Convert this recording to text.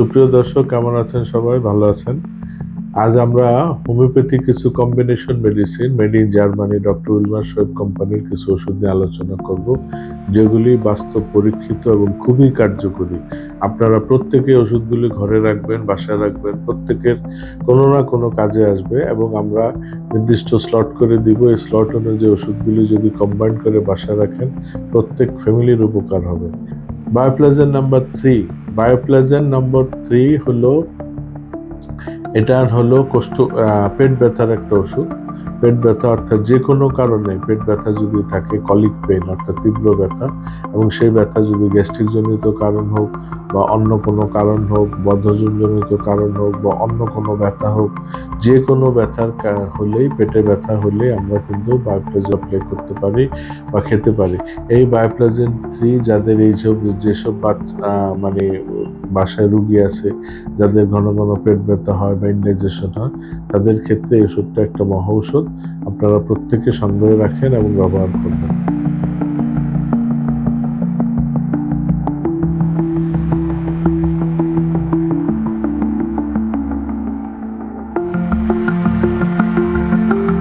সুপ্রিয় দর্শক, কেমন আছেন সবাই? ভালো আছেন? আজ আমরা হোমিওপ্যাথি কিছু combination medicine made in Germany doctor Willmar Schwabe কোম্পানির কিছু ওষুধ নিয়ে আলোচনা করব, যেগুলি বাস্তব, পরীক্ষিত এবং খুবই কার্যকরী। আপনারা প্রত্যেকে ওষুধগুলি ঘরে রাখবেন, বাসায় রাখবেন, প্রত্যেকের কোনো না কোনো কাজে আসবে এবং আমরা নির্দিষ্ট স্লট করে দিব। এই স্লট অনুযায়ী ওষুধগুলি যদি কম্বাইন করে বাসায় রাখেন, প্রত্যেক ফ্যামিলির উপকার হবে। বায়োপ্লাজার number three Bioplasgen number three হলো এটা হলো কোষ্ঠ পেট ব্যথার একটা ওষুধ। পেট ব্যথা অর্থাৎ যে কোনো কারণে পেট ব্যথা যদি থাকে কলিক পেন অর্থাৎ তীব্র ব্যথা, এবং সেই ব্যথা যদি গ্যাস্ট্রিক জনিত কারণ হোক, বা অন্য কোনো কারণ হোক বদ্ধজনিত কারণ হোক, বা অন্য কোনো ব্যথা হোক, যে কোনো ব্যথার হলেই পেটে ব্যথা হলে আমরা কিন্তু বায়োপ্লাজ অ্যাপ্লাই করতে পারি বা খেতে পারি। এই বায়োপ্লাজেন থ্রি যাদের এইসব যেসব বাচ্চা মানে বাসায় রুগী আছে, যাদের ঘন ঘন পেট ব্যথা হয় বা ইন্ডাইজেশন হয়, তাদের ক্ষেত্রে এই ওষুধটা একটা মহা ঔষধ। আপনারা প্রত্যেকে সন্দেহে রাখেন এবং ব্যবহার করবেন।